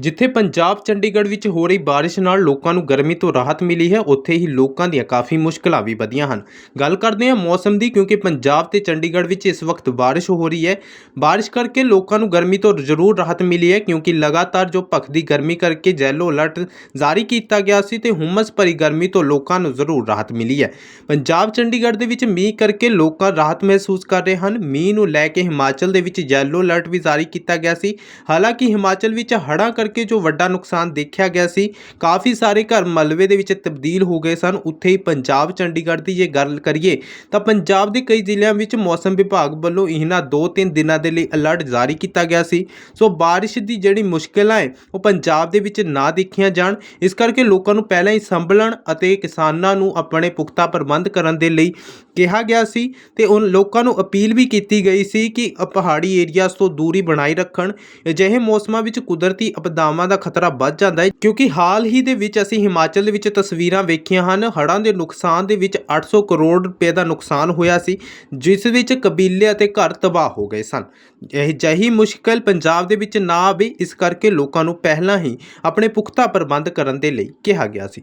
ਜਿੱਥੇ ਪੰਜਾਬ ਚੰਡੀਗੜ੍ਹ ਵਿੱਚ ਹੋ ਰਹੀ ਬਾਰਿਸ਼ ਨਾਲ ਲੋਕਾਂ ਨੂੰ ਗਰਮੀ ਤੋਂ ਰਾਹਤ ਮਿਲੀ ਹੈ, ਉੱਥੇ ਹੀ ਲੋਕਾਂ ਦੀਆਂ ਕਾਫੀ ਮੁਸ਼ਕਲਾਂ ਵੀ ਵਧੀਆਂ ਹਨ। ਗੱਲ ਕਰਦੇ ਹਾਂ ਮੌਸਮ ਦੀ, ਕਿਉਂਕਿ ਪੰਜਾਬ ਤੇ ਚੰਡੀਗੜ੍ਹ ਵਿੱਚ ਇਸ ਵਕਤ ਬਾਰਿਸ਼ ਹੋ ਰਹੀ ਹੈ। ਬਾਰਿਸ਼ ਕਰਕੇ ਲੋਕਾਂ ਨੂੰ ਗਰਮੀ ਤੋਂ ਜ਼ਰੂਰ ਰਾਹਤ ਮਿਲੀ ਹੈ, ਕਿਉਂਕਿ ਲਗਾਤਾਰ ਜੋ ਭਖਦੀ ਗਰਮੀ ਕਰਕੇ ਜੈਲੋ ਅਲਰਟ ਜਾਰੀ ਕੀਤਾ ਗਿਆ ਸੀ ਤੇ ਹੁਮਸ ਭਰੀ ਗਰਮੀ ਤੋਂ ਲੋਕਾਂ ਨੂੰ ਜ਼ਰੂਰ ਰਾਹਤ ਮਿਲੀ ਹੈ। ਪੰਜਾਬ ਚੰਡੀਗੜ੍ਹ ਦੇ ਵਿੱਚ ਮੀਂਹ ਕਰਕੇ ਲੋਕਾਂ ਰਾਹਤ ਮਹਿਸੂਸ ਕਰ ਰਹੇ ਹਨ। ਮੀਂਹ ਨੂੰ ਲੈ ਕੇ ਹਿਮਾਚਲ ਦੇ ਵਿੱਚ ਯੈਲੋ ਅਲਰਟ ਵੀ ਜਾਰੀ ਕੀਤਾ ਗਿਆ ਸੀ। ਹਾਲਾਂਕਿ ਹਿਮਾਚਲ ਵਿੱਚ ਹੜ੍ਹਾਂ ਕਰਕੇ ਜੋ ਵੱਡਾ ਨੁਕਸਾਨ ਦੇਖਿਆ ਗਿਆ ਸੀ, ਕਾਫੀ ਸਾਰੇ ਘਰ ਮਲਬੇ ਦੇ ਵਿੱਚ ਤਬਦੀਲ ਹੋ ਗਏ ਸਨ। ਉੱਥੇ ਹੀ ਪੰਜਾਬ, ਚੰਡੀਗੜ੍ਹ ਦੀ ਜੇ ਗੱਲ ਕਰੀਏ, ਤਾਂ ਪੰਜਾਬ ਦੇ ਕਈ ਜ਼ਿਲ੍ਹਿਆਂ ਵਿੱਚ ਮੌਸਮ ਵਿਭਾਗ ਵੱਲੋਂ ਇਹਨਾਂ 2-3 ਦਿਨਾਂ ਦੇ ਲਈ ਅਲਰਟ ਜਾਰੀ ਕੀਤਾ ਗਿਆ ਸੀ। ਸੋ ਬਾਰਿਸ਼ ਦੀ ਜਿਹੜੀ ਮੁਸ਼ਕਲਾਂ ਹੈ, ਉਹ ਪੰਜਾਬ ਦੇ ਵਿੱਚ ਨਾ ਦੇਖੀਆਂ ਜਾਣ। ਇਸ ਕਰਕੇ ਲੋਕਾਂ ਨੂੰ ਪਹਿਲਾਂ ਹੀ ਸੰਭਲਣ ਅਤੇ ਕਿਸਾਨਾਂ ਨੂੰ ਆਪਣੇ ਪੁਖਤਾ ਪ੍ਰਬੰਧ ਕਰਨ ਦੇ ਲਈ ਕਿਹਾ ਗਿਆ ਸੀ ਤੇ ਉਹ ਲੋਕਾਂ ਨੂੰ ਅਪੀਲ ਵੀ ਕੀਤੀ ਗਈ ਸੀ ਕਿ ਪਹਾੜੀ ਏਰੀਆਜ਼ ਤੋਂ ਦੂਰੀ ਬਣਾਈ ਰੱਖਣ। ਅਜਿਹੇ ਮੌਸਮਾਂ ਵਿੱਚ ਕੁਦਰਤੀ ਆਪਦਾਵਾਂ ਦਾ ਖਤਰਾ ਵੱਧ ਜਾਂਦਾ ਹੈ, ਕਿਉਂਕਿ ਹਾਲ ਹੀ ਦੇ ਵਿੱਚ ਅਸੀਂ ਹਿਮਾਚਲ ਦੇ ਵਿੱਚ ਤਸਵੀਰਾਂ ਵੇਖੀਆਂ ਹਨ, ਹੜ੍ਹਾਂ ਦੇ ਨੁਕਸਾਨ ਦੇ ਵਿੱਚ 800 ਕਰੋੜ ਰੁਪਏ ਦਾ ਨੁਕਸਾਨ ਹੋਇਆ ਸੀ, ਜਿਸ ਵਿੱਚ ਕਬੀਲੇ ਅਤੇ ਘਰ ਤਬਾਹ ਹੋ ਗਏ ਸਨ। ਇਹ ਜਹੀ ਮੁਸ਼ਕਲ ਪੰਜਾਬ ਦੇ ਵਿੱਚ ਨਾ ਆਵੇ, ਇਸ ਕਰਕੇ ਲੋਕਾਂ ਨੂੰ ਪਹਿਲਾਂ ਹੀ ਆਪਣੇ ਪੁਖਤਾ ਪ੍ਰਬੰਧ ਕਰਨ ਦੇ ਲਈ ਕਿਹਾ ਗਿਆ ਸੀ।